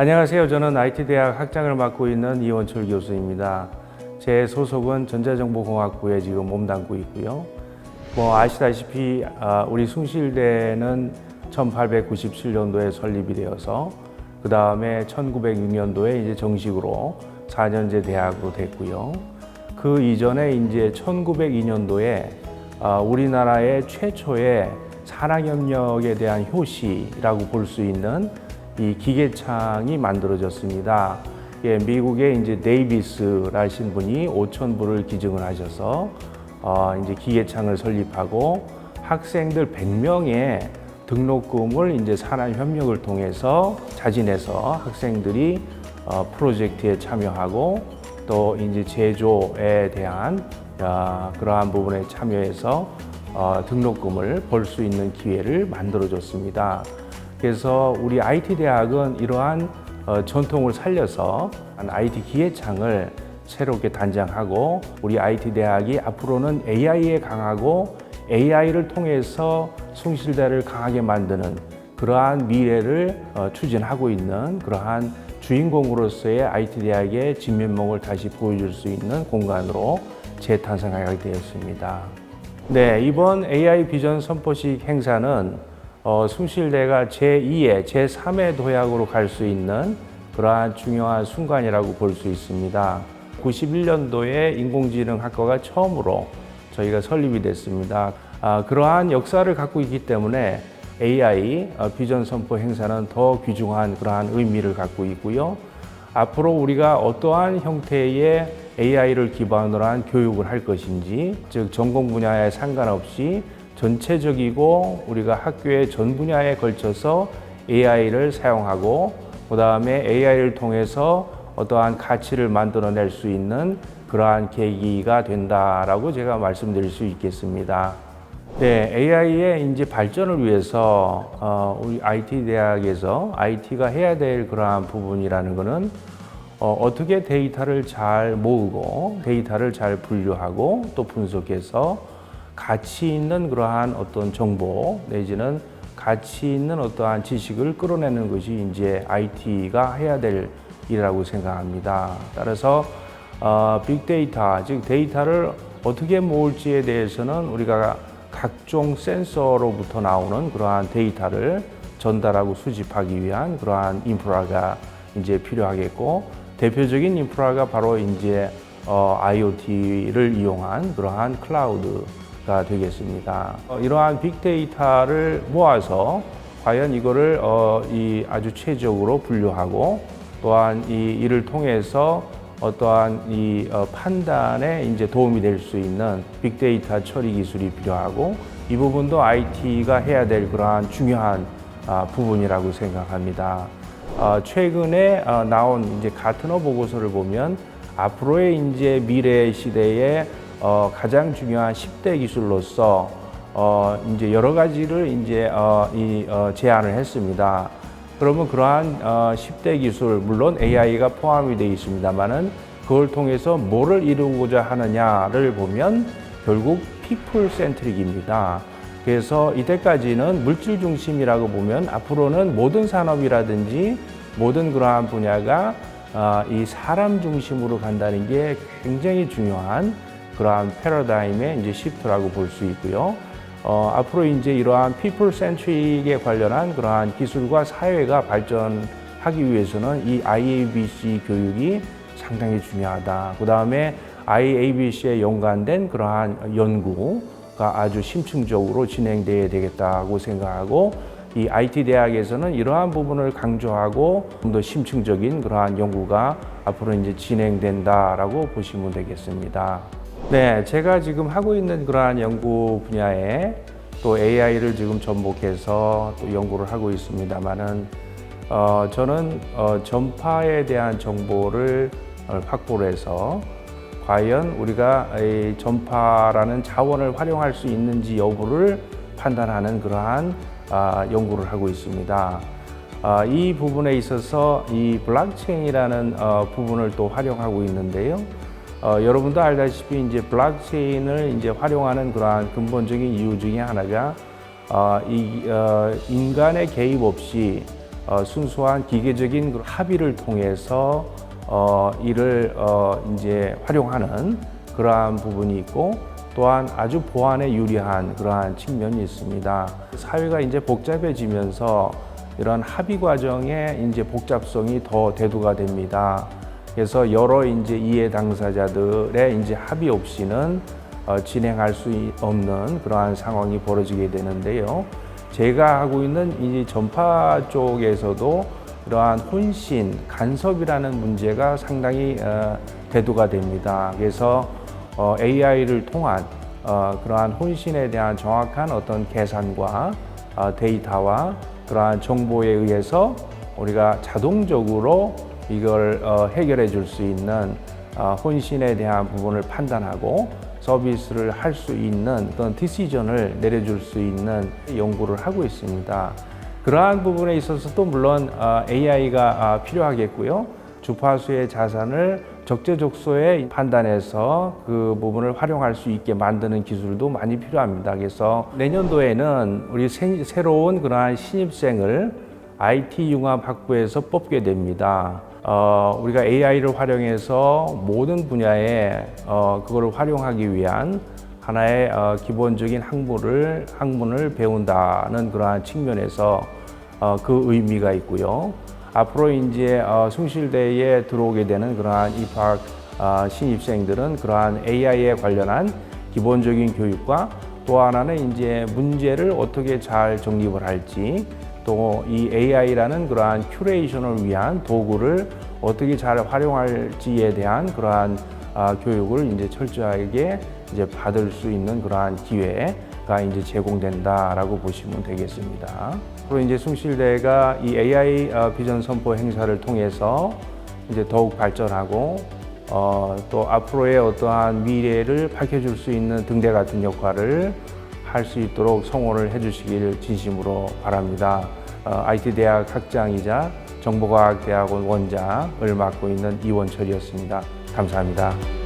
안녕하세요. 저는 IT대학 학장을 맡고 있는 이원철 교수입니다. 제 소속은 전자정보공학부에 지금 몸담고 있고요. 뭐 아시다시피 아, 우리 숭실대는 1897년도에 설립이 되어서 그 다음에 1906년도에 이제 정식으로 4년제 대학으로 됐고요. 그 이전에 이제 1902년도에 아, 우리나라의 최초의 산학협력에 대한 효시라고 볼 수 있는 이 기계창이 만들어졌습니다. 예, 미국의 이제 데이비스라신 분이 5천 불을 기증을 하셔서 어, 이제 기계창을 설립하고 학생들 100명의 등록금을 이제 산학협력을 통해서 자진해서 학생들이 어, 프로젝트에 참여하고 또 이제 제조에 대한 어, 그러한 부분에 참여해서 어, 등록금을 벌 수 있는 기회를 만들어줬습니다. 그래서 우리 IT 대학은 이러한 어, 전통을 살려서 한 IT 기계창을 새롭게 단장하고 우리 IT 대학이 앞으로는 AI에 강하고 AI를 통해서 숭실대를 강하게 만드는 그러한 미래를 어, 추진하고 있는 그러한 주인공으로서의 IT 대학의 진면목을 다시 보여줄 수 있는 공간으로 재탄생하게 되었습니다. 네, 이번 AI 비전 선포식 행사는 어, 숭실대가 제2의 제3의 도약으로 갈 수 있는 그러한 중요한 순간이라고 볼 수 있습니다. 91년도에 인공지능 학과가 처음으로 저희가 설립이 됐습니다. 아, 그러한 역사를 갖고 있기 때문에 AI 어, 비전 선포 행사는 더 귀중한 그러한 의미를 갖고 있고요. 앞으로 우리가 어떠한 형태의 AI를 기반으로 한 교육을 할 것인지, 즉 전공 분야에 상관없이 전체적이고 우리가 학교의 전 분야에 걸쳐서 AI를 사용하고 그 다음에 AI를 통해서 어떠한 가치를 만들어낼 수 있는 그러한 계기가 된다라고 제가 말씀드릴 수 있겠습니다. 네, AI의 이제 발전을 위해서 어, 우리 IT 대학에서 IT가 해야 될 그러한 부분이라는 것은 어, 어떻게 데이터를 잘 모으고 데이터를 잘 분류하고 또 분석해서 가치 있는 그러한 어떤 정보 내지는 가치 있는 어떠한 지식을 끌어내는 것이 이제 IT가 해야 될 일이라고 생각합니다. 따라서 어, 빅데이터, 즉 데이터를 어떻게 모을지에 대해서는 우리가 각종 센서로부터 나오는 그러한 데이터를 전달하고 수집하기 위한 그러한 인프라가 이제 필요하겠고 대표적인 인프라가 바로 이제 어, IoT를 이용한 그러한 클라우드 가 되겠습니다. 어, 이러한 빅데이터를 모아서 과연 이거를 어, 이 아주 최적으로 분류하고 또한 이 이를 통해서 어떠한 이 어, 판단에 이제 도움이 될 수 있는 빅데이터 처리 기술이 필요하고 이 부분도 IT가 해야 될 그러한 중요한 아, 부분이라고 생각합니다. 어, 최근에 어, 나온 이제 가트너 보고서를 보면 앞으로의 이제 미래 시대에 어, 가장 중요한 10대 기술로서 어, 이제 여러 가지를 이제 어, 이 어, 제안을 했습니다. 그러면 그러한 어, 10대 기술 물론 AI가 포함이 되어 있습니다만은 그걸 통해서 뭐를 이루고자 하느냐를 보면 결국 피플 센트릭입니다. 그래서 이때까지는 물질 중심이라고 보면 앞으로는 모든 산업이라든지 모든 그러한 분야가 어, 이 사람 중심으로 간다는 게 굉장히 중요한 그러한 패러다임의 이제 시프트라고 볼 수 있고요. 어, 앞으로 이제 이러한 피플 센트릭에 관련한 그러한 기술과 사회가 발전하기 위해서는 이 IABC 교육이 상당히 중요하다. 그 다음에 IABC에 연관된 그러한 연구가 아주 심층적으로 진행돼야 되겠다고 생각하고 이 IT 대학에서는 이러한 부분을 강조하고 좀 더 심층적인 그러한 연구가 앞으로 이제 진행된다라고 보시면 되겠습니다. 네, 제가 지금 하고 있는 그러한 연구 분야에 또 AI를 지금 접목해서 또 연구를 하고 있습니다만은 어, 저는 어, 전파에 대한 정보를 어, 확보를 해서 과연 우리가 이 전파라는 자원을 활용할 수 있는지 여부를 판단하는 그러한 아, 연구를 하고 있습니다. 아, 이 부분에 있어서 이 블록체인이라는 어, 부분을 또 활용하고 있는데요. 어, 여러분도 알다시피 이제 블록체인을 이제 활용하는 그러한 근본적인 이유 중에 하나가 어, 이, 어, 인간의 개입 없이 어, 순수한 기계적인 그 합의를 통해서 어, 이를 어, 이제 활용하는 그러한 부분이 있고 또한 아주 보안에 유리한 그러한 측면이 있습니다. 사회가 이제 복잡해지면서 이런 합의 과정의 이제 복잡성이 더 대두가 됩니다. 그래서 여러 이제 이해 당사자들의 이제 합의 없이는 어, 진행할 수 이- 없는 그러한 상황이 벌어지게 되는데요. 제가 하고 있는 이 전파 쪽에서도 이러한 혼신, 간섭이라는 문제가 상당히 어, 대두가 됩니다. 그래서 어, AI를 통한 어, 그러한 혼신에 대한 정확한 어떤 계산과 어, 데이터와 그러한 정보에 의해서 우리가 자동적으로 이걸 어, 해결해 줄 수 있는 어, 혼신에 대한 부분을 판단하고 서비스를 할 수 있는 어떤 디시전을 내려줄 수 있는 연구를 하고 있습니다. 그러한 부분에 있어서도 물론 AI가 필요하겠고요. 주파수의 자산을 적재적소에 판단해서 그 부분을 활용할 수 있게 만드는 기술도 많이 필요합니다. 그래서 내년도에는 우리 새, 새로운 그러한 신입생을 IT 융합 학부에서 뽑게 됩니다. 어, 우리가 AI를 활용해서 모든 분야에 어, 그거를 활용하기 위한 하나의 어, 기본적인 학문을 학문을 배운다는 그러한 측면에서 어, 그 의미가 있고요. 앞으로 이제 어, 숭실대에 들어오게 되는 그러한 입학 어, 신입생들은 그러한 AI에 관련한 기본적인 교육과 또 하나는 이제 문제를 어떻게 잘 정립을 할지 또 이 AI라는 그러한 큐레이션을 위한 도구를 어떻게 잘 활용할지에 대한 그러한 아, 교육을 이제 철저하게 이제 받을 수 있는 그러한 기회가 이제 제공된다라고 보시면 되겠습니다. 그리고 이제 숭실대가 이 AI 어, 비전 선포 행사를 통해서 이제 더욱 발전하고 어, 또 앞으로의 어떠한 미래를 밝혀줄 수 있는 등대 같은 역할을 할 수 있도록 성원을 해주시길 진심으로 바랍니다. 어, IT 대학 학장이자 정보과학대학원 원장을 맡고 있는 이원철이었습니다. 감사합니다.